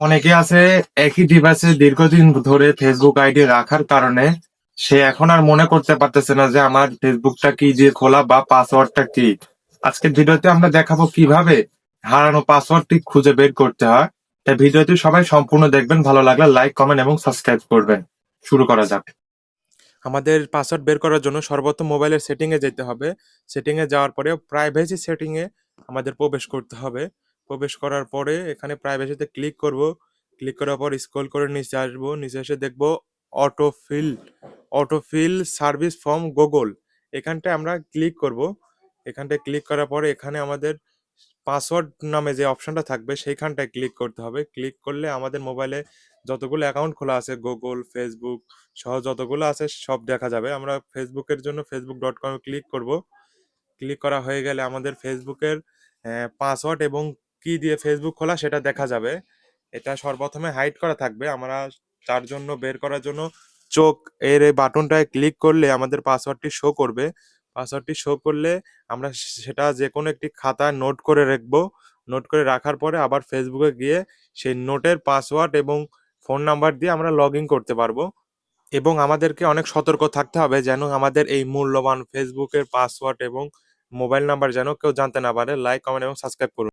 অনেকে আছে একই ডিভাইসে দীর্ঘদিন ধরে ফেসবুক আইডি রাখার কারণে সে এখন আর মনে করতে পারতেছে না যে আমার ফেসবুকটা কি দিয়ে খোলা বা পাসওয়ার্ডটা কি। আজকের ভিডিওতে আমরা দেখাবো কীভাবে হারানো পাসওয়ার্ডটি খুঁজে বের করতে হয়। তাই ভিডিওটি সবাই সম্পূর্ণ দেখবেন, ভালো লাগলে লাইক কমেন্ট এবং সাবস্ক্রাইব করবেন। শুরু করা যাক। আমাদের পাসওয়ার্ড বের করার জন্য সর্বপ্রথম মোবাইলের সেটিংয়ে যেতে হবে। সেটিংয়ে যাওয়ার পরে প্রাইভেসি সেটিংয়ে আমাদের প্রবেশ করতে হবে। প্রবেশ করার পরে এখানে প্রাইভেসিতে ক্লিক করব। ক্লিক করার পর স্ক্রল করে নিচে আসব। নিচে এসে দেখব autofill autofill service form Google এখানটায় আমরা ক্লিক করব। এখানটায় ক্লিক করার পরে এখানে আমাদের পাসওয়ার্ড নামে যে অপশনটা থাকবে সেইখানটায় ক্লিক করতে হবে। ক্লিক করলে আমাদের মোবাইলে যতগুলো অ্যাকাউন্ট খোলা আছে গুগল ফেসবুক সহ যতগুলো আছে সব দেখা যাবে। আমরা ফেসবুকের জন্য ফেসবুক ডট কমে ক্লিক করব। ক্লিক করা হয়ে গেলে আমাদের ফেসবুকের পাসওয়ার্ড এবং কি দিয়ে ফেসবুক খোলা সেটা দেখা যাবে। এটা সর্বপ্রথমে হাইড করা থাকবে। আমরা তার জন্য বের করার জন্য চোখ এর এই বাটনটায় ক্লিক করলে আমাদের পাসওয়ার্ডটি শো করবে। পাসওয়ার্ডটি শো করলে আমরা সেটা যে কোনো একটি খাতায় নোট করে রাখব। নোট করে রাখার পরে আবার ফেসবুকে গিয়ে সেই নোটের পাসওয়ার্ড এবং ফোন নাম্বার দিয়ে আমরা লগ ইন করতে পারব। এবং আমাদেরকে অনেক সতর্ক থাকতে হবে যেন আমাদের এই মূল্যবান ফেসবুকের পাসওয়ার্ড এবং মোবাইল নাম্বার যেন কেউ জানতে না পারে। লাইক কমেন্ট এবং সাবস্ক্রাইব করুন।